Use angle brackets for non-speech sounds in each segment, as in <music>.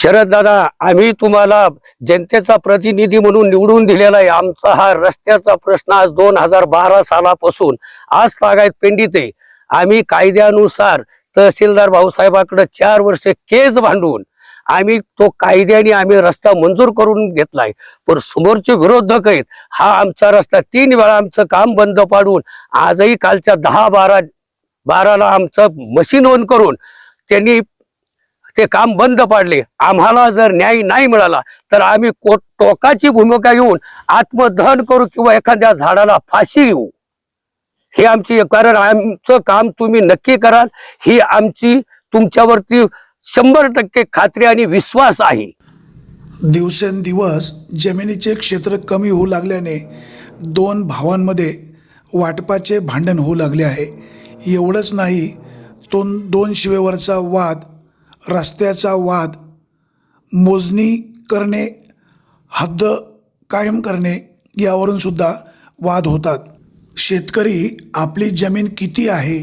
शरददादा आम्ही तुम्हाला जनतेचा प्रतिनिधी म्हणून निवडून दिलेला आहे. आमचा हा रस्त्याचा प्रश्न आज दोन हजार बारा सालापासून आज तागायत पेंडीत आहे. आम्ही कायद्यानुसार तहसीलदार भाऊसाहेबाकडे चार वर्ष केस भांडून आम्ही तो कायद्याने आम्ही रस्ता मंजूर करून घेतलाय पण समोरचे विरोधक आहेत हा आमचा रस्ता तीन वेळा आमचं काम बंद पाडून आजही कालच्या दहा बारा बाराला आमचं मशीन ऑन करून त्यांनी ते काम बंद पाडले. आम्हाला जर न्याय नाही मिळाला तर आम्ही को टोकाची भूमिका घेऊन आत्मदहन करू किंवा एखाद्या झाडाला फाशी घेऊ. हे आमची कारण आमचं काम तुम्ही नक्की कराल. ही आमची तुमच्यावरती शंभर टक्के खात्री आणि विश्वास आहे. दिवसेंदिवस जमिनीचे क्षेत्र कमी होऊ लागल्याने दोन भावांमध्ये वाटपाचे भांडण होऊ लागले आहे. एवढंच नाही तो दोन शिवेवरचा वाद रस्त्याचा वाद मोजणी करणे हद्द कायम करणे यावरून सुद्धा वाद होतात. शेतकरी आपली जमीन किती आहे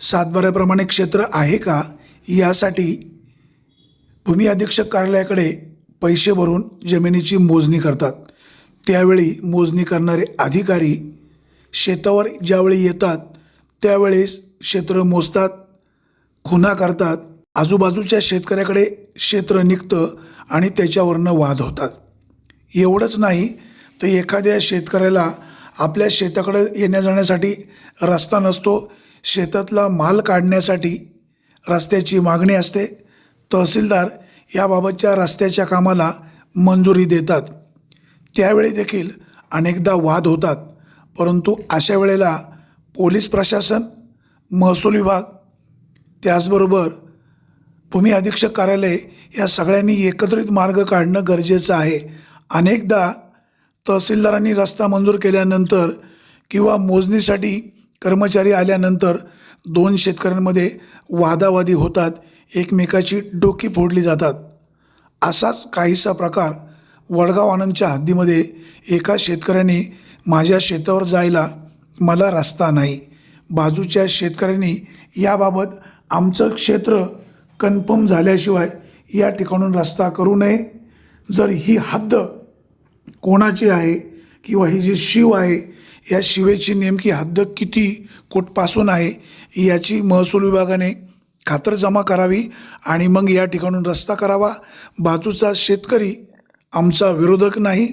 सातबाऱ्याप्रमाणे क्षेत्र आहे का यासाठी भूमी अधीक्षक कार्यालयाकडे पैसे भरून जमिनीची मोजणी करतात. त्यावेळी मोजणी करणारे अधिकारी शेतावर ज्यावेळी येतात त्यावेळेस क्षेत्र मोजतात खुना करतात आजूबाजूच्या शेतकऱ्याकडे क्षेत्र निघतं आणि त्याच्यावरनं वाद होतात. एवढंच नाही तर एखाद्या शेतकऱ्याला आपल्या शेताकडं येण्या जाण्यासाठी रस्ता नसतो शेतातला माल काढण्यासाठी रस्त्याची मागणी असते तहसीलदार याबाबतच्या रस्त्याच्या कामाला मंजुरी देतात. त्यावेळी देखील अनेकदा वाद होतात परंतु अशा वेळेला पोलीस प्रशासन महसूल विभाग त्याचबरोबर भूमी अधीक्षक कार्यालय या सगळ्यांनी एकत्रित मार्ग काढणं गरजेचं आहे. अनेकदा तहसीलदारांनी रस्ता मंजूर केल्यानंतर किंवा मोजणीसाठी कर्मचारी आल्यानंतर दोन शेतकऱ्यांमध्ये वादावादी होतात एकमेकाची डोकी फोडली जातात. असाच काहीसा प्रकार वडगाव आनंदच्या हद्दीमध्ये एका शेतकऱ्याने माझ्या शेतावर जायला मला रस्ता नाही. बाजूच्या शेतकऱ्यांनी याबाबत आमचं क्षेत्र कन्फर्म झाल्याशिवाय या ठिकाणून रस्ता करू नये. जर ही हद्द कोणाची आहे किंवा ही जी शिव आहे या शिवेची नेमकी हद्द किती कुठपासून आहे याची महसूल विभागाने खातरजमा करावी आणि मग या ठिकाणून रस्ता करावा. बाजूचा शेतकरी आमचा विरोधक नाही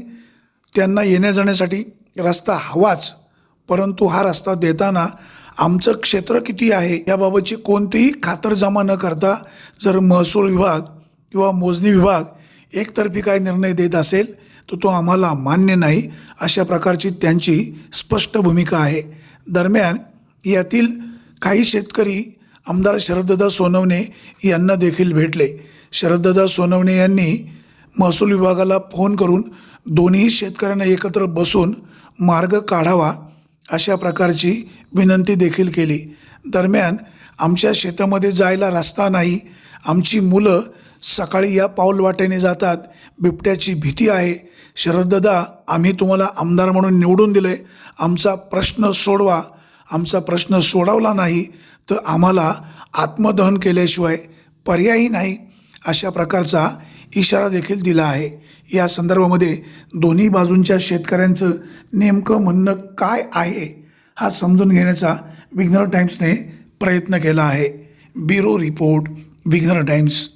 त्यांना येण्या जाण्यासाठी रस्ता हवाच परंतु हा रस्ता देताना आमचं क्षेत्र किती आहे याबाबतची कोणतीही खातरजमा न करता जर महसूल विभाग किंवा मोजणी विभाग एकतर्फी काय निर्णय देत असेल तर तो आम्हाला मान्य नाही अशा प्रकारची त्यांची स्पष्ट भूमिका आहे. दरम्यान यातील काही शेतकरी आमदार शरददादा सोनवणे यांना देखील भेटले. शरददादा सोनवणे यांनी महसूल विभागाला फोन करून दोन्ही शेतकऱ्यांना एकत्र बसून मार्ग काढावा अशा प्रकारची विनंती देखील केली. दरम्यान आमच्या शेतामध्ये जायला रस्ता नाही. आमची मुलं सकाळी या पाऊलवाटेने जातात. बिबट्याची भीती आहे. शरददादा आम्ही तुम्हाला आमदार म्हणून निवडून दिले आमचा प्रश्न सोडवा. आमचा प्रश्न सोडवला नाही तर आम्हाला आत्मदहन केल्याशिवाय पर्यायही नाही अशा प्रकारचा इशारा देखील दिला आहे. या संदर्भामध्ये दोन्ही बाजूंच्या शेतकऱ्यांचं नेमकं म्हणणं काय आहे? हा समजून घेण्याचा विघ्नर टाइम्सने प्रयत्न केला आहे. ब्युरो रिपोर्ट विघ्नर टाइम्स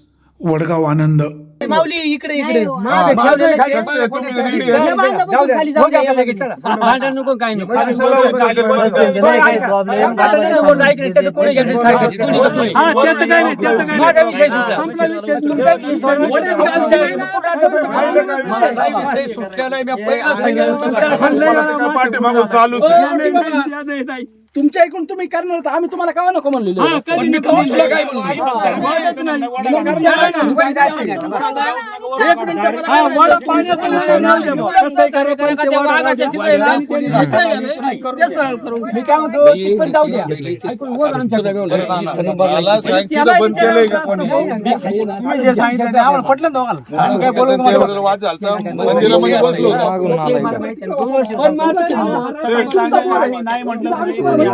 वडगाव आनंद. माऊली इकडे इकडे. नाही हो. खाली जाऊ. भांडण नको. हा, काय नाही, त्याचं तुमच्या ऐकून तुम्ही करणार होता आम्ही तुम्हाला कावा नको म्हणलेलो हा, कधी पण मी नको कधी तुला म्हणलं. काय म्हणलो? वादच नाही. तुला करणार नाही. हा, वडा पाण्याचं नाही, नाही द्या बुवा. कसं आहे करा, पण ते वडा राजा पाहिजे आणि ते नाही. मी काय म्हणतो ती पण जाऊ द्या ऐकून वर आमच्या मला सांगितलं बंद केलंय का कोणी तुम्ही जे सांगितलं ते आम्हाला पटलं ना दोघांना आम्ही काय बोलू तुम्हाला? तेवढं वाद झालता मंदिरामध्ये बसलो होतो पण माझं- तुमचा पोर आहे. नाही म्हटलं हे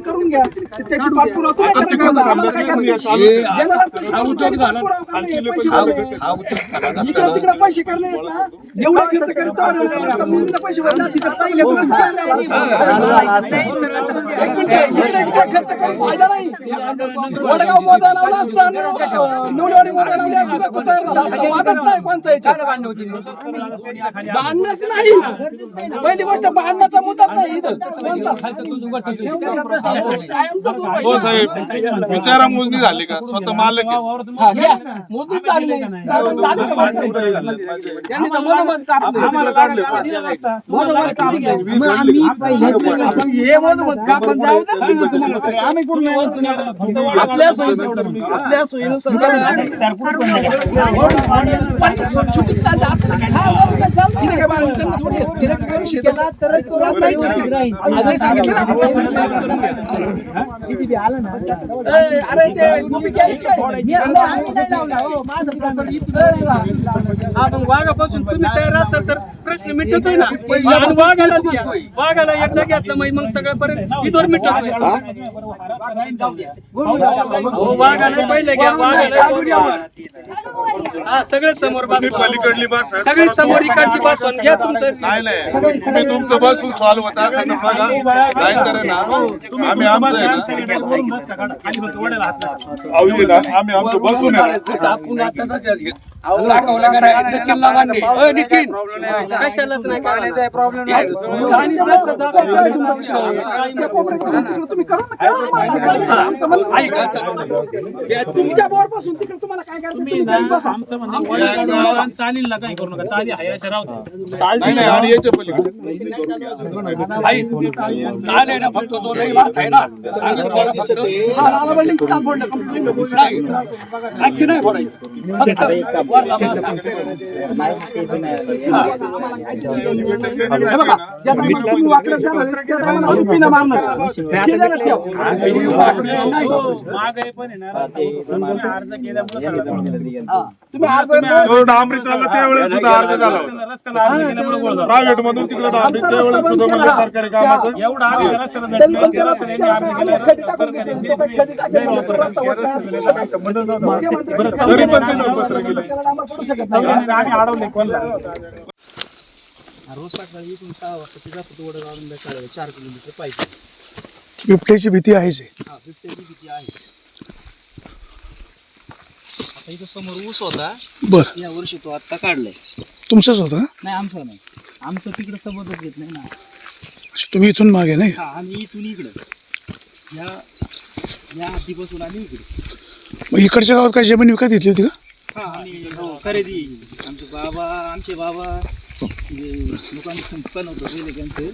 करून घ्या. त्याची हा उद्योग झाला. हा उद्योग पैसे करणे एवढा खर्च करीत नाही. एक मिनिट, इकडे इकडे खर्च करून फायदा नाही वडगाव मोजायला लावला असता आणि नवलेवाडी मोजायला लावली असती रस्ता तयार झाला असता. वादच नाही कोणचा याच्यात भांडणच नाही पहिली गोष्ट भांडणाचा मुद्दाच नाही इथं. हो साहेब विचारा मोजणी झाली का स्वतः मालक. हा. मोजणी झाली नाही. चालू- चालू का माणसं? त्यांनी तर मनोमत काढलं. हे. आपल्या आपल्या सोयीनुसार आपण अरे ते? हा वाघापासून तुम्ही तयार असाल तर प्रश्न मिटतोय ना आणि वाघाला घ्या वाघाला एकदा घेतलं मग मग सगळ्यापर्यंत इथवर मिटतोय हो वाघाला पहिले घ्या द्या मग. हा सगळे समोर. पलीकडली बस. सगळी समोर इकडची बसवून घ्या तुमचं नाही नाही तुम्ही तुमचं बसून सॉल्व्ह होता असं नाही ना आम्ही आमचं आहे ना आम्ही आमचं बसून. आपण आता दाखवलं का नाही? कशालाच नाही. काय प्रॉब्लेम आणि जसं जातं काय तुमचा विषय? त्या कोपऱ्याकडून तिकडं तुम्ही करा ना, करा ना, मला काय? आमचं म्हणणं- तुमच्या तुम्हाला काय करू. नका. ताली हाय अशा नाही नाही ना फक्त जो लई वाद आहे ना हा. आणखी नाही बोलायचं आम्ही मारणार. हे. हा, तो डांबरी चालला त्यावेळेस सुद्धा अर्ज झाला प्रायव्हेट मधून तिकडे डांबरी त्यावेळेस सुद्धा म्हणजे सरकारी कामाचं? तरी पण त्याला आम्हाला खडी टाकून देतो. तो काही खडी टाकेल म्हणलं तर रस्ता होत नाही. मुख्यमंत्री तरी पण त्यांचं पत्र गेलं त्याला डांबर करू शकत नाही. बिबट्याची भीती आहेच आहे. आता इथं समोर ऊस होता. बर. या वर्षी तो आता काढलाय. तुमचंच होतं? नाही आमचा नाही. आमचं तिकडे समोरच येत नाही ना. अच्छा, तुम्ही इथून मागे नाही? हा आम्ही इथून इकडं. या या हद्दीपासून आम्ही इकडे. मग इकडच्या गावात काय जमीन विकत घेतली होती का? हा आम्ही हो, खरेदी. आमचे बाबा आमचे बाबा. जे दुकान दुकान होतं पहिले त्यांचं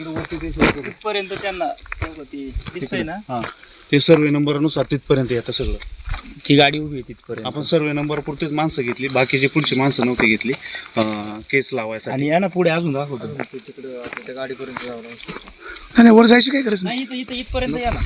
तिथपर्यंत त्यांना तेवढं ते दिसतंय ना? ते सर्वे नंबरनुसार तिथपर्यंत येतं सगळं. ती गाडी उभी आहे तिथपर्यंत. आपण सर्वे नंबर पुरतीच माणसं घेतली बाकीची पुढची माणसं नव्हती घेतली. अं, केस लावायसाठी. आणि या ना पुढे अजून दाखवतो. नाही, वर जायची काय गरज नाही. नाही इथं इथं इथपर्यंत या ना.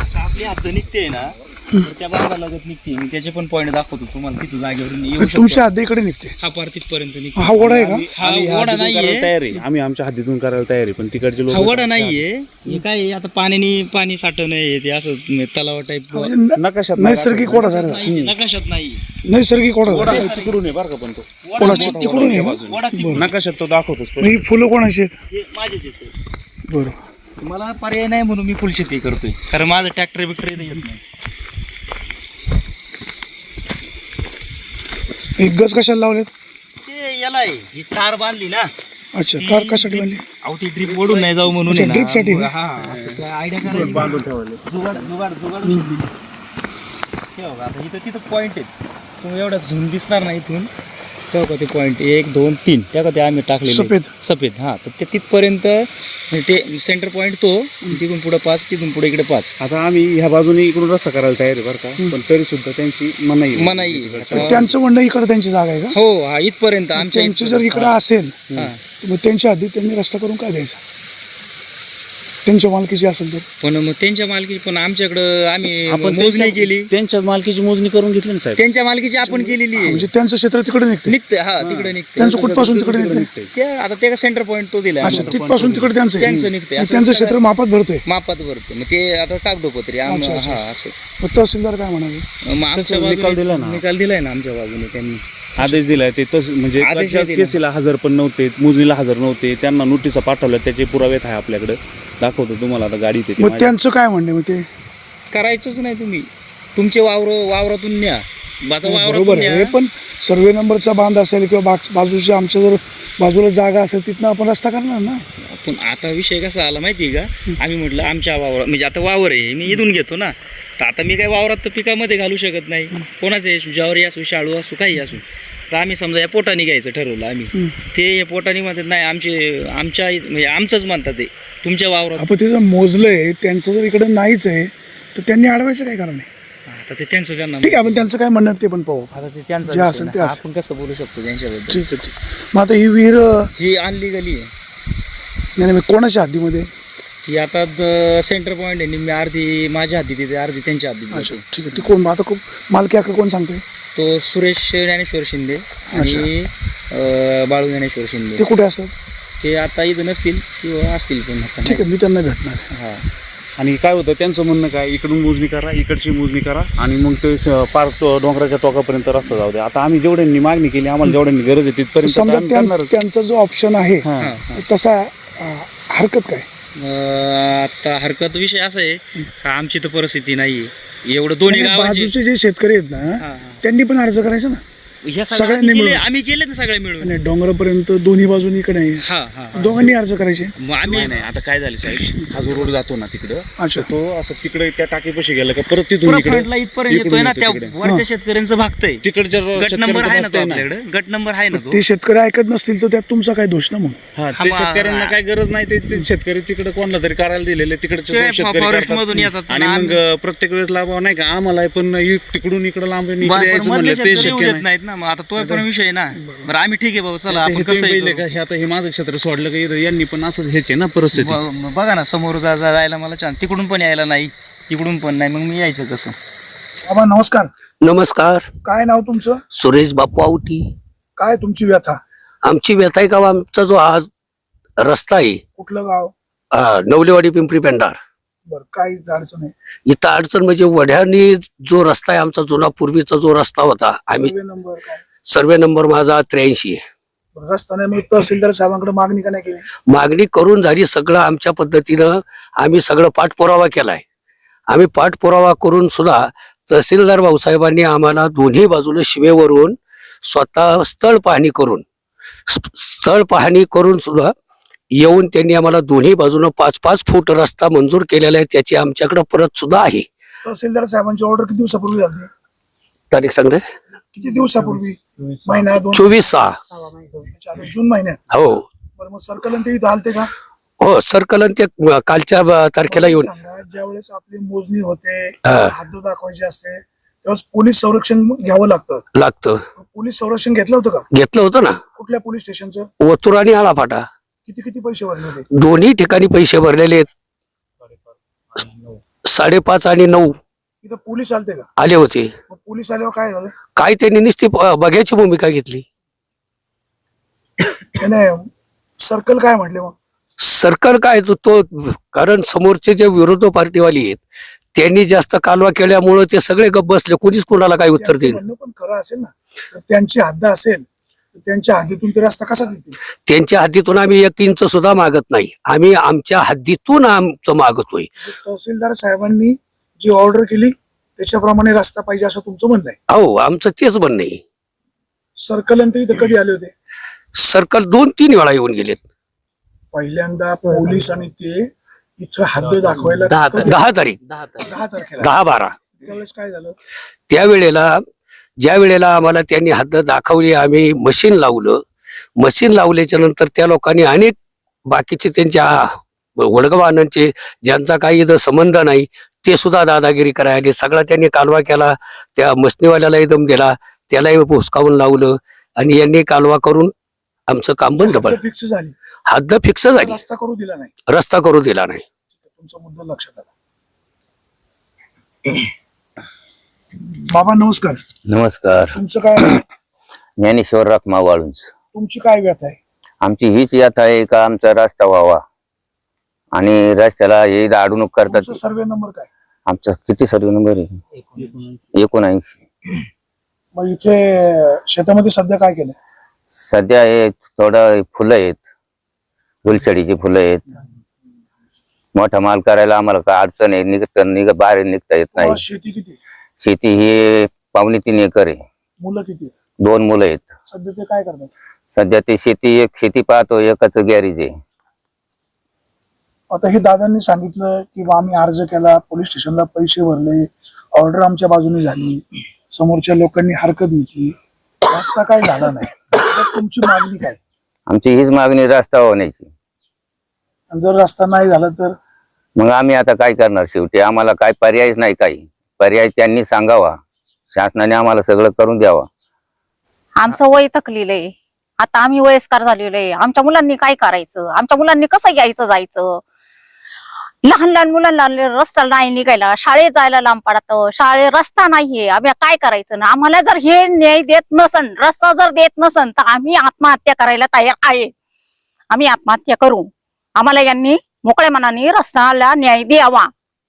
आता आपली हद्द निघते ना. तर त्या बांधा लगत निघते. मी त्याचे पण पॉईंट दाखवतो तुम्हाला तिथं जागेवरून. येऊ शकतो. तुमच्या इकडे निघते. हा पार तिथपर्यंत निघतो. हा ओढा आहे का? हा आम्ही ह्या वडा हद्दीतून नाहीये. करायला तयार आहे. आम्ही आमच्या हद्दीतून करायला तयार आहे पण तिकडचे हा लोक वडा नाहीये. हे काय आहे, आता पाण्याने पाणी साठवणं आहे ते असं तलावा टाईप म्हणजे न- नकाशात नैसर्गिक ओढा झाला. नकाशात नाही नैसर्गिक ओढा झाला. तिकडून आहे बरं का पण तो. कोणाची? तिकडून आहे. का? वडा तिकडून नकाशात तो दाखवतोच मग ही फुलं कोणाची आहेत? हे माझेच आहे सर बरं. मला पर्याय नाही म्हणून मी फुल शेती करतोय. कारण माझं ट्रॅक्टर बिक्टर येत नाही. हे गज कशाला लावलेत? ते याला आहे ही तार बांधली ना. अच्छा कार कशासाठी बांधली? अहो ती ट्रिप ओढून नाही जाऊ म्हणून अच्छा, आहे ना. drip साठी का? हा जुगाड जुगाड जुगाड. हे बघा आता इथं तिथं पॉईंट आहेत. तुम्ही एवढा झूम दिसणार नाही इथून. तेव्हा का ते पॉईंट एक दोन तीन त्या का ते आम्ही टाकलेले सफेद. सफेद हा. तर ते तिथपर्यंत ते सेंटर पॉईंट तो तिथून पुढे पाच तिथून पुढे इकडे पाच. आता आम्ही ह्या बाजूने इकडून रस्ता करायला तयार आहे बरं का. पण तरी सुद्धा त्यांची मनाई. मनाई तर त्यांचं म्हणणं इकडे त्यांची जागा आहे का? हो हा इथपर्यंत आमच्या त्यांची जर इकडे असेल हा. तर मग त्यांच्या आधी त्यांनी रस्ता करून काय द्यायचा? त्यांच्या मालकीची असेल तर. पण मग त्यांच्या मालकी पण आमच्याकडं आम्ही आपण मोजणी त्यांच्या- केली. त्यांच्याच मालकीची मोजणी करून घेतली ना साहेब. त्यांच्या मालकीची आपण केलेली आहे. म्हणजे त्यांचं क्षेत्र तिकडे निघते निघते हा तिकडे निघते त्यांचं कुठपासून तिकडे निघते त्या आता ते सेंटर पॉईंट तो दिला अच्छा तिथपासून तिकडे त्यांचं आहे. त्यांचं निघते. मग असं त्यांचं क्षेत्र मापात भरतोय. मापात भरते मग ते आता कागदोपत्री आम- अच्छा, अच्छा, हा असं. मग तहसीलदार काय म्हणाले? मग आमच्या निकाल बाजूने- दिलाय ना. निकाल दिलाय ना आमच्या बाजूने त्यांनी. आदेश दिलाय ते तस म्हणजे आदेश त्या दिला. केसीला हजर पण नव्हते मोजणीला हजर नव्हते त्यांना नोटिसा पाठवल्या त्याचे पुरावेत आहे आपल्याकडे दाखवतो तुम्हाला आता गाडी तिथे मग. त्यांचं काय म्हणणे मग ते करायचंच नाही तुम्ही तुमचे वावर वावरातून न्या आता बरोबर आहे. पण सर्वे नंबरचा बांध असेल किंवा बाग बाजूच्या आमच्या जर बाजूला जागा असेल तिथनं आपण रस्ता करणार ना? पण आता विषय कसा आला माहिती आहे का आम्ही म्हटलं आमच्या वावर म्हणजे आता वावर आहे मी इथून घेतो ना. तर आता मी काय वावरात तर पिकामध्ये घालू शकत नाही. कोणाचे ज्वारी असू शाळू असू काही असू. तर आम्ही समजा या पोटाने घ्यायचं ठरवलं आम्ही. ते या पोटाने म्हणतात नाही आमचे आमच्या इ- म्हणजे आमचंच म्हणतात ते तुमच्या वावरात. आपण ते जर मोजलंय त्यांचं जर इकडे नाहीच आहे तर त्यांनी अडवायचं काय कारण आहे? आता ते त्यांचं त्यांना ठीक आहे आपण त्यांचं काय म्हणणं आहे ते पण पाहू. आता ते त्यांचं जे असेल ते असेल. आपण कसं बोलू शकतो त्यांच्याबद्दल? ठीक आहे ठीक मग आता ही विहीर अं, ही अनलिगली आहे. नाही नाही, कोणाच्या हद्दीमध्ये ती आता सेंटर पॉईंट आहे निम्मी अर्धी माझ्या हद्दीत येते अर्धी त्यांच्या हद्दीत अच्छा जाते ठीक आहे. ती कोण? आता खूप मालकी हक्क कोण सांगते तो सुरेश ज्ञानेश्वर शिंदे आणि अं, बाळू ज्ञानेश्वर शिंदे. ते कुठे असतात? ते आता इथं नसतील किंवा असतील पण आता ठीक आहे मी त्यांना भेटणार आहे. हा. आणि काय होतं त्यांचं म्हणणं काय इकडून मोजणी करा इकडची मोजणी करा आणि मग ते पार तो डोंगराच्या टोकापर्यंत रस्ता जाऊ द्या आता आम्ही जेवढ्यांनी मागणी केली आम्हाला जेवढ्यांनी गरज आहे तिथपर्यंत समजा आम्ही त्यां- करणारच. त्यांचा जो ऑप्शन आहे. तसा अं, हरकत काय अं, आता हरकत विषय असा आहे का आमची तर परिस्थिती नाही एवढं दोन्ही आणि गावांची बाजूचे जे शेतकरी आहेत हा, ना हा. त्यांनी पण अर्ज करायचा ना ह्या सगळ्या सगळ्यांनी आम्ही केले- मिळून. आम्ही केले ना सगळे मिळून. आणि डोंगरापर्यंत दोन्ही बाजूनी इकडे आहे. हा हा. दोघांनी अर्ज करायचे? मग आम्ही नाही नाही आता काय झालं साहेब? हा जो रोड जातो ना तिकडं अच्छा. तो असं तिकडे त्या टाकीपाशी गेला का परत तिथून इकडे फ्रंटला इथपर्यंत येतोय ना त्या. वरच्या शेतकऱ्यांचं भागतंय. तिकडच्या गट नंबर आहे ना तो. आपल्याकडे. गट नंबर आहे ना तो. ते शेतकरी ऐकत नसतील तर त्यात तुमचा काय दोष ना मग? हा ते शेतकऱ्यांना काय गरज नाही ते ते शेतकरी तिकडे कोणाला तरी करायला दिलेले तिकडचे ते जाऊन शेतकरी. मधून येतात आणि मग प्रत्येक वेळेस लाभ नाही का आम्हाला पण इ- तिकडून इकडे लांब इकडे यायचं मधले म्हणलं ते शक्य नाही. नाहीत ना मग आता तो पण विषय आहे ना. बरं आम्ही ठीक आहे बाबा चला आपण हे कसं पहिले का हे आता हे माझं क्षेत्र सोडलं का इथं यांनी पण असंच हेच आहे ना परिस्थिती. बघा ना समोर जा जा- जायला मला छान तिकडून पण यायला नाही तिकडून पण नाही मग मी यायचं कसं? बाबा नमस्कार. नमस्कार. काय नाव तुमचं? सुरेश बापू आवटी काय तुमची व्यथा? आमची व्यथा आहे का आमचा जो आज रस्ता आहे कुठलं गाव? अं, नवलेवाडी पिंपरी पेंडार बरं काय अडचण आहे इथं अडचण म्हणजे वढ्यानी जो रस्ता आहे आमचा जुना पूर्वीचा जो रस्ता होता आम्ही सर्वे नंबर काय? सर्वे नंबर माझा त्र्याऐंशी बरं, रस्ता नाही मग तहसीलदार साहेबांकडे मागणी का नाही केली? मागणी करून झाली सगळं आमच्या पद्धतीनं आम्ही सगळं पाठपुरावा केलाय. आम्ही पाठपुरावा करून सुद्धा तहसीलदार भाऊसाहेबांनी आम्हाला दोन्ही बाजूला शिवेवरून स्वतः स्थळ पाहणी करून स- स्थळ पाहणी करून सुद्धा येऊन त्यांनी आम्हाला दोन्ही बाजूनं पाच पाच फूट रस्ता मंजूर केलेला आहे त्याची आमच्याकडे परत सुद्धा आहे. तहसीलदार साहेबांची ऑर्डर किती दिवसापूर्वी झाली तारीख सांगते? किती दिवसापूर्वी? महिना दोन चोवीस सहा. अच्छा, आता जून महिन्यात. हो. बरं मग सर्कल ते इथं आलते का? हो सर्कल ते कालच्या अं, तारखेला येऊन. सांगा ज्यावेळेस आपली मोजणी होते हा. हात दाखवायचे असते त्यावेळेस पोलीस संरक्षण घ्यावं लागतं. लागतं. पोलीस संरक्षण घेतलं होतं का? घेतलं होतं ना. कुठल्या पोलीस स्टेशनचं? ओतूर आणि आळाफाटा. किती किती पैसे भरले होते? दोन्ही ठिकाणी पैसे भरलेले आहेत. साडेपाच आणि नऊ इथं पोलीस आलते का? आले होते. मग पोलीस आल्यावर काय झालं? काय त्यांनी नुसती ब- बघ्याची भूमिका घेतली. नाही, नाही सर्कल काय म्हटले मग? सर्कल काय तो तो कारण समोरचे जे विरोधी पार्टीवाली आहेत त्यांनी जास्त कालवा केल्यामुळं ते सगळे गप्प बसले. कोणीच कोणाला काय उत्तर त्यांचं देईल म्हणणं पण खरं असेल ना. तर त्यांची हद्द असेल तर त्यांच्या हद्दीतून ते रस्ता कसा देतील? त्यांच्या हद्दीतून आम्ही एक इंच सुद्धा मागत नाही. आम्ही आमच्या हद्दीतून आमचं मागतोय. तहसीलदार साहेबांनी जी ऑर्डर केली त्याच्याप्रमाणे रस्ता पाहिजे असं तुमचं म्हणणं आहे? हो आमचं तेच म्हणणं आहे. सर्कल ते इथं कधी आले होते? सर्कल दोन तीन वेळा येऊन गेलेत. पहिल्यांदा पोलीस आणि ते इथं हद्द दाखवायला दहा कधी? दहा तारीख. दहा तारखेला. दहा बारा. त्यावेळेस काय झालं? त्यावेळेला ज्या वेळेला आम्हाला त्यांनी हद्द दाखवली आम्ही मशीन लावलं. मशीन लावल्याच्या नंतर त्या लोकांनी अनेक बाकीचे त्यांच्या वडगवानांचे ज्यांचा काही इथं संबंध नाही ते सुद्धा दादागिरी करायला. सगळा त्यांनी कालवा केला त्या मशनीवाल्यालाही दम दिला त्यालाही भुसकावून लावलं आणि यांनी कालवा करून आमचं काम बंद पडलं. फिक्स झाली. हद्द फिक्स झाली. रस्ता करू दिला नाही. रस्ता करू दिला नाही. तुमचा मुद्दा लक्षात आला. बाबा नमस्कार. नमस्कार. तुमचं काय? ज्ञानेश्वर रखमा वाळूंज तुमची काय व्यथा आहे? आमची हीच यात आहे का आमचा रस्ता व्हावा? आणि रस्त्याला हे अडवणूक करतात. तुमचा सर्वे नंबर काय? आमचा किती सर्व नंबर आहे? एकोणऐंशी. मग इथे शेतामध्ये सध्या काय केलं सध्या हे थोडं फुलं आहेत. गुलछडीची फुलं आहेत. मोठा माल करायला आम्हाला काय अडचण आहे? निघत निघ बाहेर निघता येत नाही. शेती किती? शेती ही पावणे तीन एकर आहे. मुलं किती दोन मुलं आहेत. सध्या ते काय करतात? सध्या ते शेती एक शेती पाहतो एकच गॅरेज आहे. आता हे दादांनी सांगितलं की बा आम्ही अर्ज केला पोलीस स्टेशनला पैसे भरले ऑर्डर आमच्या बाजूने झाली समोरच्या लोकांनी हरकत घेतली. रस्ता काय झाला नाही. तर तुमची मागणी काय? आमची हीच मागणी रस्ता होण्याची. आणि जर रस्ता नाही झाला तर? मग आम्ही आता काय करणार शेवटी? आम्हाला काय पर्यायच नाही काही. पर्याय त्यांनी सांगावा. शासनाने आम्हाला सगळं करून द्यावा. आमचं वय थकलेलं आहे. आता आम्ही वयस्कार झालेलो आहे. आमच्या मुलांनी काय करायचं? आमच्या मुलांनी कसं यायचं जायचं? लहान लहान मुलांना रस्ता नाही निघायला. शाळेत जायला लांब पडतं. शाळे रस्ता नाहीये. आम्ही काय करायचं? ना आम्हाला जर हे न्याय देत नसन रस्ता जर देत नसन तर आम्ही आत्महत्या करायला तयार आहे. आम्ही आत्महत्या करू. आम्हाला यांनी मोकळ्या मनाने रस्त्याला न्याय द्यावा.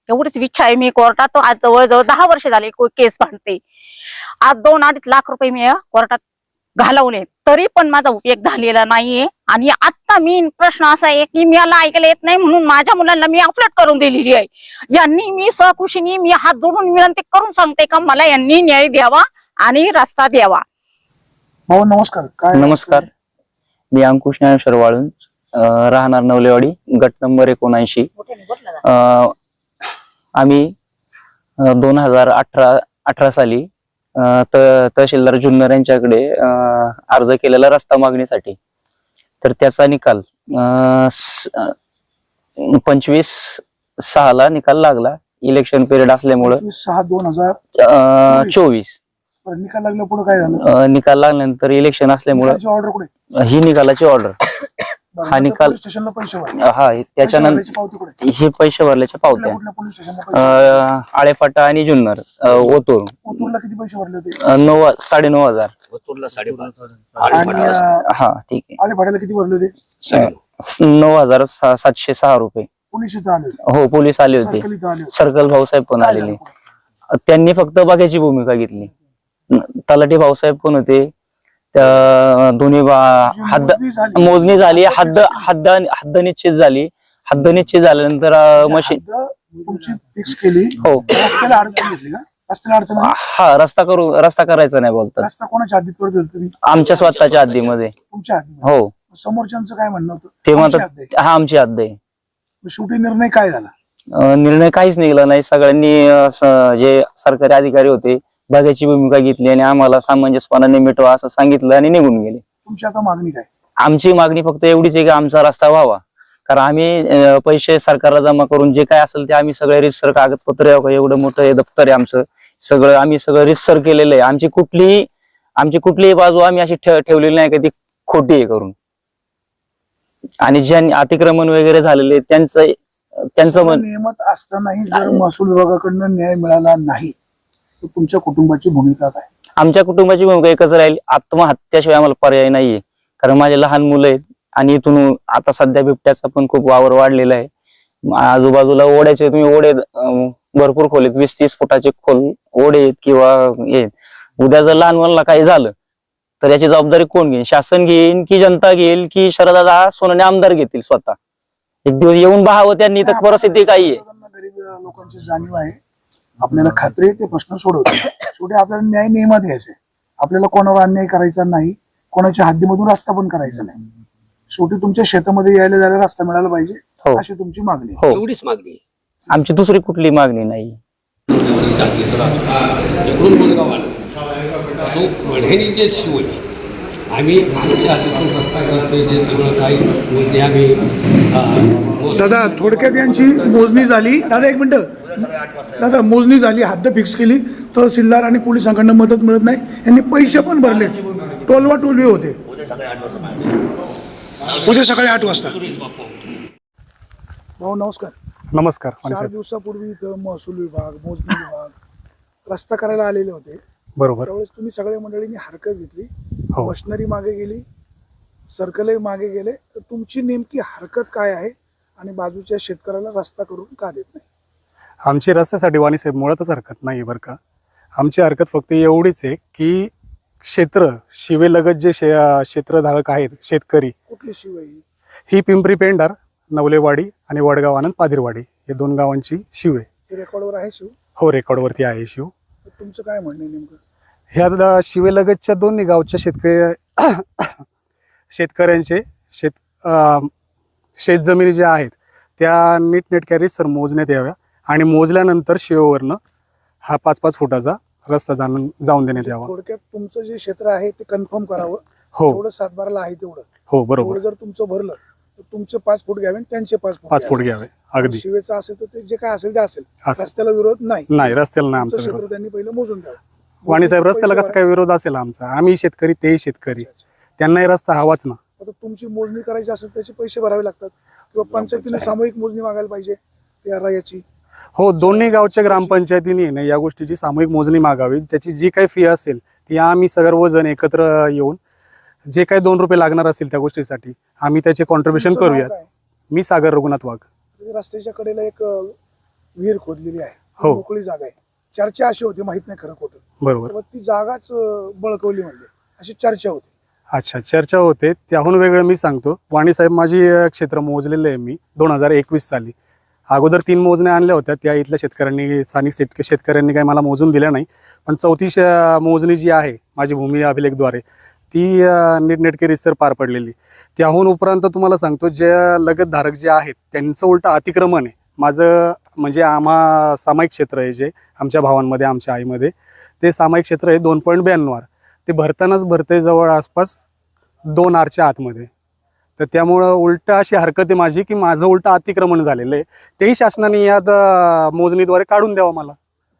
एवढीच इच्छा आहे मी कोर्टात. आज जवळजवळ दहा वर्ष झाले केस भांडते. आज दोन अडीच लाख रुपये मी कोर्टात घालवले. तरी पण माझा उपयोग झालेला नाहीये. आणि आता मी प्रश्न असा आहे की मला ऐकायला येत नाही म्हणून माझ्या मुलांना मी अपलोड करून दिलेली आहे. यांनी मी स्वखुशीने मी हात जोडून विनंती करून सांगते का मला यांनी न्याय द्यावा आणि रस्ता द्यावा. भाऊ नमस्कार. काय नमस्कार. मी अंकुश ज्ञानेश्वर वाळून अं, राहणार नवलेवाडी गट नंबर एकोणऐंशी. अं, आम्ही दोन हजार अठरा अठरा साली तहसीलदार जुन्नर यांच्याकडे अर्ज केलेला रस्ता मागणीसाठी. तर त्याचा निकाल पंचवीस सहाला निकाल लागला. इलेक्शन पिरियड असल्यामुळं. सहा दोन हजार चोवीस. निकाल लागला पुढे काय झालं? निकाल लागल्यानंतर इलेक्शन असल्यामुळं ही निकालाची ऑर्डर हा नंतर निकाल- पोलीस स्टेशनला पैसे भरले. हा पैसे त्याच्यानंतर भरल्याची पावती कुठे हे पैसे भरल्याच्या पावत्या. कुठल्या पोलीस स्टेशनला पैसे भरले? अं, आळेफाटा आणि जुन्नर अं, ओतूर. ओतूरला किती पैसे भरले होते? अं, नऊ साडे नऊ हजार. ओतूरला साडेपाच आणि अं, हा ठीक आले भाड्याला किती भरले होते? आहे स- नऊ हजार सा- सातशे सहा रुपये. पोलीस इथं आले होते. हो पोलीस आले होते. सर्कल इथं आले होते. सर्कल भाऊसाहेब पण काय आलेले. पुढे? त्यांनी फक्त बघायची भूमिका घेतली. न- तलाठी भाऊसाहेब पण होते. त्या दोन्ही हद्द मोजणी झाली. हद्द हद्द हद्द निश्चित झाली. हद्द निश्चित झाल्यानंतर अं, मशीन हद्द तुमची फिक्स केली. हो. रस्त्याला अडचण घेतली का? रस्त्याला अडचण आली? हा रस्ता करू रस्ता करायचा नाही बोलतात. रस्ता कोणाच्या हद्दीत करत होते तुम्ही? आमच्या स्वतःच्या हद्दीमध्ये. तुमच्या हद्दीत हो. समोरच्यांचं काय म्हणणं होतं? ते म्हणतात. हा आमची हद्द आहे. मग शेवटी निर्णय काय झाला? अं, निर्णय काहीच निघाला नाही. सगळ्यांनी अं, स- जे सरकारी अधिकारी होते बघायची भूमिका घेतली आणि आम्हाला सामंजस्यपणाने मिटवा असं सांगितलं आणि निघून गेले. तुमची आता मागणी काय? आमची मागणी फक्त एवढीच आहे की आमचा रस्ता व्हावा. कारण आम्ही पैसे सरकारला जमा करून जे काय असेल ते आम्ही सगळे रिसर कागदपत्र एवढं मोठं हे दप्तर आहे आमचं. सगळं आम्ही सगळं रिसर केलेलं आहे. आमची कुठलीही आमची कुठलीही बाजू आम्ही अशी ठेव- ठेवलेली नाही का ती खोटी आहे करून. आणि ज्यांनी अतिक्रमण वगैरे झालेले त्यांचं त्यांचं नियमात असतानाही जर महसूल विभागाकडनं न्याय मिळाला नाही तुमच्या कुटुंबाची भूमिका काय? आमच्या कुटुंबाची भूमिका एकच राहील आत्महत्याशिवाय आम्हाला पर्याय नाहीये. कारण माझे लहान मुलं आहेत आणि इथून आता सध्या बिबट्याचा पण खूप वावर वाढलेला आहे. आजूबाजूला ओढ्याचे तुम्ही ओढे भरपूर खोल आहेत. वीस तीस फुटाचे खोल ओढे आहेत किंवा हे. उद्या जर लहान मुलांना काही झालं तर याची जबाबदारी कोण घेईल? शासन घेईल की जनता घेईल की शरदादा सोनाने आमदार घेतील स्वतः? एक दिवस येऊन पाहावं त्यांनी तर परिस्थिती काही आहे. लोकांची जाणीव आहे. आपल्याला खात्री आहे ते प्रश्न सोडवते शेवटी आपल्याला न्याय नियमात घ्यायचे आपल्याला कोणावर अन्याय करायचा नाही कोणाच्या हद्दीमधून रस्ता पण करायचा नाही. शेवटी तुमच्या शेतामध्ये यायला जायला रस्ता मिळाला पाहिजे हो. अशी तुमची मागणी आहे. हो. एवढीच मागणी आहे. आमची दुसरी कुठली मागणी नाही. इकडून जो जे शिवय आम्ही आमच्या तिथून रस्ता करतोय जे सगळं काही म्हणजे आम्ही मोज- दादा थोडक्यात यांची मोजणी झाली. दादा एक मिनटं. दादा मोजणी झाली हद्द फिक्स केली. तहसीलदार आणि पोलिसांकडनं मदत मिळत नाही. यांनी पैसे पण भरले. टोलवा टोलवे होते. उद्या सकाळी आठ वाजता. भाऊ नमस्कार. नमस्कार चार साहेब. दिवसापूर्वी इथं महसूल विभाग मोजणी विभाग रस्ता करायला आलेले होते. बरोबर. त्यावेळेस तुम्ही सगळ्या मंडळींनी हरकत घेतली. हो. मशिनरी मागे गेली सर्कलही मागे गेले. तर तुमची नेमकी हरकत काय आहे आणि बाजूच्या शेतकऱ्याला रस्ता करून का देत नाही? आमची रस्त्यासाठी वाणी साहेब मुळातच हरकत नाही बरं का. आमची हरकत फक्त एवढीच आहे की क्षेत्र शिवेलगत जे शे क्षेत्रधारक आहेत शेतकरी कुठली शिवाई ही? पिंपरी पेंडार नवलेवाडी आणि वडगाव आनंद पादिरवाडी हे दोन गावांची शिव आहे. हे रेकॉर्डवर आहे शिव? हो रेकॉर्डवरती आहे शिव. तर तुमचं काय म्हणणं आहे नेमकं? ह्या शिवेलगतच्या दोन्ही गावच्या शेतकरी <coughs> शेतकऱ्यांचे शेत शेतजमिनी ज्या आहेत त्या नीटनेटक्या रितसर मोजण्यात याव्या आणि मोजल्यानंतर शिवेवरनं हा पाच पाच फुटाचा रस्ता जाणून जाऊन देण्यात यावा. थोडक्यात तुमचं जे क्षेत्र आहे ते कन्फर्म करावं. हो. तेवढं सातबाराला आहे तेवढं. हो बरोबर. जर तुमचं भरलं तर तुमचे पाच फूट घ्यावे आणि त्यांचे पाच फूट पाच फूट घ्यावे. अगदी. शिवेचं असेल तर ते जे काय असेल ते असेल. असं रस्त्याला विरोध नाही. नाही रस्त्याला नाही आमचा त्यांनी पहिलं मोजून द्यावं वाणी साहेब मोजून रस्त्याला पैसे कसा काय विरोध असेल आमचा? आम्ही शेतकरी तेही शेतकरी. त्यांनाही रस्ता हवाच ना. आता तुमची मोजणी करायची असेल त्याचे पैसे भरावे लागतात. किंवा पंचायतीने सामूहिक मोजणी मागायला पाहिजे त्या रायाची. हो दोन्ही गावच्या ग्रामपंचायतीने ना या गोष्टीची सामूहिक मोजणी मागावी. ज्याची जी काही फी असेल ती आम्ही सर्वजण एकत्र येऊन जे काही दोन रुपये लागणार असेल त्या गोष्टीसाठी आम्ही त्याचे कॉन्ट्रीब्युशन करूयात? मी सागर रघुनाथ वाघ. म्हणजे रस्त्याच्या कडेला एक विहीर खोदलेली आहे. हो. मोकळी जागा आहे. चर्चा अशी होती माहीत नाही खरं खोटं. बरोबर. तेव्हा ती जागाच अ, बळकवली म्हणले. अशी चर्चा होती. अच्छा चर्चा होते. त्याहून वेगळं मी सांगतो. वाणी साहेब माझी अ, क्षेत्र मोजलेलं आहे मी दोन हजार एकवीस साली. अगोदर तीन मोजण्या आणल्या होत्या. त्या इथल्या शेतकऱ्यांनी स्थानिक शेतक शेतकऱ्यांनी काही मला मोजून दिल्या नाही. पण चौथी श- मोजणी जी आहे माझी भूमी अभिलेखद्वारे ती अ, नीटनेटकी रितसर पार पडलेली. त्याहून उपरांत तुम्हाला सांगतो जे लगतधारक जे आहेत त्यांचं उलटं अतिक्रमण आहे. माझं म्हणजे आम्हा सामायिक क्षेत्र आहे जे आमच्या भावांमध्ये आमच्या आईमध्ये. ते सामायिक क्षेत्र आहे दोन पॉईंट ब्याण्णव ते भरतानाच भरते जवळ आसपास दोन आरच्या आतमध्ये. तर त्यामुळं उलट अशी हरकत आहे माझी की माझं उलट अतिक्रमण झालेलं आहे. तेही शासनाने यात मोजणीद्वारे काढून द्यावं मला.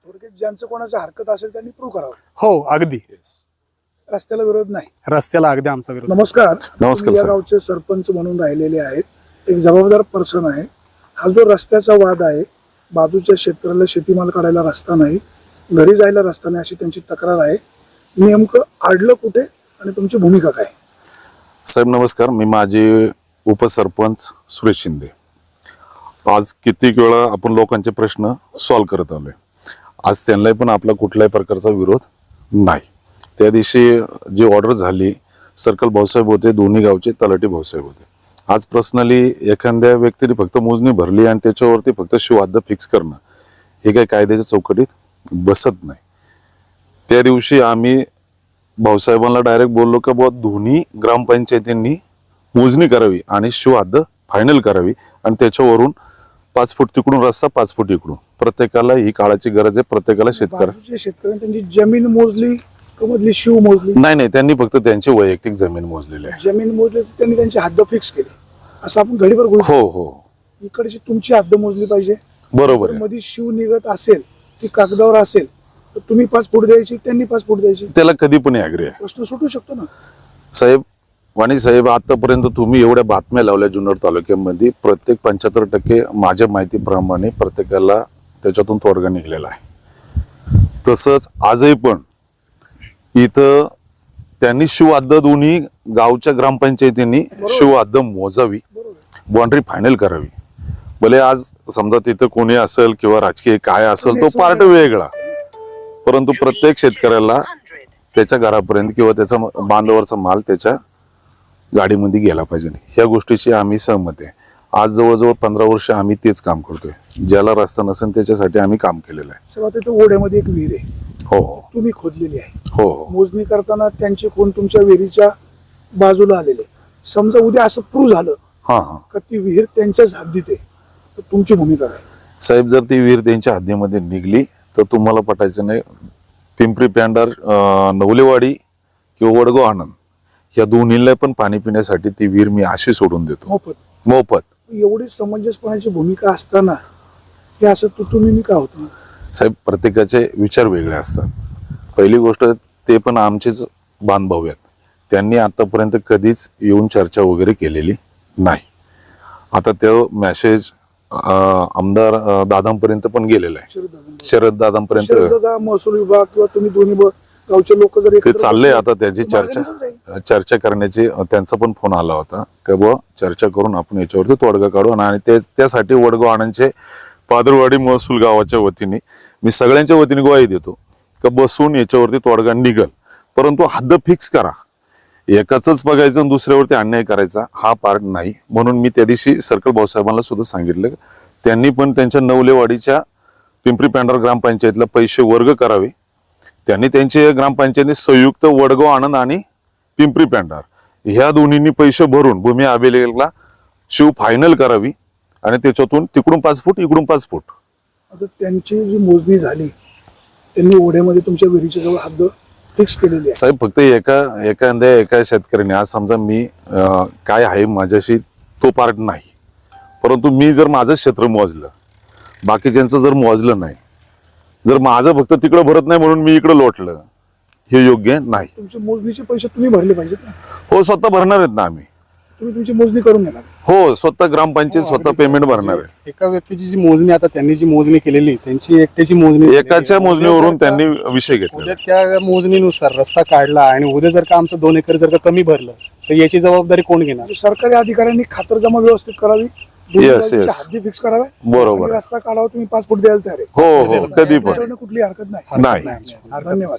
थोडक्यात ज्यांचं कोणाचं हरकत असेल त्यांनी प्रूव्ह करावं. हो अगदी. रस्त्याला विरोध नाही. रस्त्याला अगदी आमचा विरोध. नमस्कार. नमस्कार, या. गावचे सरपंच म्हणून राहिलेले आहेत. एक जबाबदार पर्सन आहे. हा जो रस्त्याचा वाद आहे बाजूच्या शेतकऱ्याला शेतीमाल काढायला रस्ता नाही घरी जायला रस्ता नाही अशी त्यांची तक्रार आहे. नेमकं आडलं कुठे आणि तुमची भूमिका काय? साहेब नमस्कार. मी माझे उपसरपंच सुरेश शिंदे. आज कित्येक वेळा आपण लोकांचे प्रश्न सॉल्व करत आलोय. आज त्यांनाही पण आपला कुठल्याही प्रकारचा विरोध नाही. त्या दिवशी जी ऑर्डर झाली सर्कल भाऊसाहेब होते दोन्ही गावचे तलाठी भाऊसाहेब होते. आज पर्सनली एखाद्या व्यक्तीने फक्त मोजणी भरली आणि त्याच्यावरती फक्त शिवाद्य फिक्स करणं हे काही कायद्याच्या चौकटीत बसत नाही. त्या दिवशी आम्ही भाऊसाहेबांना डायरेक्ट बोललो का बुवा दोन्ही ग्रामपंचायतींनी मोजणी करावी आणि शिवहद्द फायनल करावी आणि त्याच्यावरून पाच फूट तिकडून रस्ता पाच फूट इकडून. प्रत्येकाला ही काळाची गरज आहे प्रत्येकाला शेतकरी बाजूच्या शेतकऱ्यांनी त्यांची जमीन मोजली का मधली शिव मोजली? नाही नाही त्यांनी फक्त त्यांची वैयक्तिक जमीन मोजलेली आहे. जमीन मोजली तर त्यांनी त्यांची हद्द फिक्स केली. असं आपण घडीवर हो हो. इकडची तुमची हद्द मोजली पाहिजे. बरोबर जर आहे मध्ये शिव निघत असेल ती कागदावर असेल तर तुम्ही पाच फूट द्यायची त्यांनी पाच फूट द्यायची. त्याला कधी पण ऍग्री आहे. प्रश्न सुटू शकतो ना. साहेब वाणी साहेब आतापर्यंत तुम्ही एवढ्या बातम्या लावल्या जुन्नर तालुक्यामध्ये प्रत्येक पंच्याहत्तर टक्के माझ्या माहितीप्रमाणे प्रत्येकाला त्याच्यातून तोडगा निघलेला आहे. तसंच आजही पण इथं त्यांनी शिवहद्द दोन्ही गावच्या ग्रामपंचायतींनी शिवहद्द मोजावी बाउंड्री फायनल करावी. भले आज समजा तिथं कोणी असेल किंवा राजकीय काय असेल तो पार्ट वेगळा. परंतु प्रत्येक शेतकऱ्याला त्याच्या घरापर्यंत किंवा त्याचा बांधावरचा माल त्याच्या गाडीमध्ये गेला पाहिजे. ह्या गोष्टीची आम्ही सहमत आहे. आज जवळजवळ पंधरा वर्ष आम्ही तेच काम करतोय. ज्याला रस्ता नसेल त्याच्यासाठी आम्ही काम केलेलं आहे. सर्वात इथं ओढ्यामध्ये एक विहीर आहे. हो हो. तुम्ही खोदलेली आहे. हो हो. मोजणी करताना त्यांचे खून तुमच्या विहिरीच्या बाजूला आलेले समजा उद्या असं प्रूव्ह झालं हां हां. का ती विहीर त्यांच्याच हद्दीत आहे तर तुमची भूमिका काय? साहेब जर ती विहीर त्यांच्या हद्दीमध्ये निघली तर तुम्हाला पटायचं नाही. पिंपरी पॅन्डर अं, नवलेवाडी किंवा वडगाव आनंद या दोन्हीला पण पाणी पिण्यासाठी ती विहीर मी अशी सोडून देतो. मोफत. मोफत. एवढी समंजसपणाची भूमिका असताना हे असं तुटुनी का होतं? साहेब प्रत्येकाचे विचार वेगळे असतात. पहिली गोष्ट ते पण आमचेच बांधभाऊ आहेत. त्यांनी आतापर्यंत कधीच येऊन चर्चा वगैरे केलेली नाही. आता तो मेसेज आमदार दादांपर्यंत पण गेलेला आहे. शरद दादांपर्यंत. महसूल विभाग किंवा तुम्ही दोन्ही ब- गावचे लोक जर ते एकत्र चाललंय आता त्याची मार्ग चर्चा. निघून जाईल. चर्चा करण्याची त्यांचा पण फोन आला होता. की बुवा चर्चा करून आपण याच्यावरती तोडगा काढू आणि- आणि ते त्यासाठी वडगाव आनंदचे पादरवाडी महसूल गावाच्या वतीने मी सगळ्यांच्या वतीने ग्वाही देतो. का बसून याच्यावरती तोडगा निघल. परंतु हद्द फिक्स करा. एकाच बघायचं आणि दुसऱ्यावरती अन्याय करायचा हा पार्ट नाही. म्हणून मी त्या दिवशी सर्कल भाऊसाहेबांना सुद्धा सांगितलं. त्यांनी पण त्यांच्या नवलेवाडीच्या पिंपरी पॅन्डर ग्रामपंचायतला पैसे वर्ग करावे. त्यांनी त्यांचे ग्रामपंचायतीने संयुक्त वडगाव आनंद आणि पिंपरी पॅन्डर ह्या दोन्हींनी पैसे भरून भूमी अभिलेखला शिव फायनल करावी आणि त्याच्यातून तिकडून पाच फूट इकडून पाच फूट. आता त्यांची जी मोजणी झाली त्यांनी ओढ्यामध्ये तुमच्या विहिरीच्या जवळ हद्द फिक्स केलेली आहे. साहेब फक्त एका एखाद्या एका शेतकऱ्याने आज समजा मी अं, काय आहे माझ्याशी तो पार्ट नाही. परंतु मी जर माझं क्षेत्र मोजलं बाकीच्यांचं जर मोजलं नाही जर माझं फक्त तिकडं भरत नाही म्हणून मी इकडं लोटलं हे योग्य नाही. तुमचे मोजणीचे पैसे तुम्ही भरले पाहिजेत ना. हो स्वतः भरणार आहेत ना आम्ही. तुम्ही तुमची मोजणी करून घेणार. हो स्वतः ग्रामपंचायत स्वतः पेमेंट भरणार आहे. एका व्यक्तीची जी मोजणी आता त्यांनी जी मोजणी केलेली त्यांची एकट्याची मोजणी. एकाच्या मोजणीवरून त्यांनी विषय घेतला उद्या त्या मोजणीनुसार रस्ता काढला आणि उद्या जर का आमचं दोन एकर जर का कमी भरलं तर याची जबाबदारी कोण घेणार? म्हणजे सरकारी अधिकाऱ्यांनी खातरजमा व्यवस्थित करावी Yes, yes. हद्दी फिक्स कराव्या बरोबर. आणि. रस्ता काढावा तुम्ही पाच फूट द्यायला तयार आहे. हो हो. कधी पण. कुठली हरकत नाही. नाही. धन्यवाद.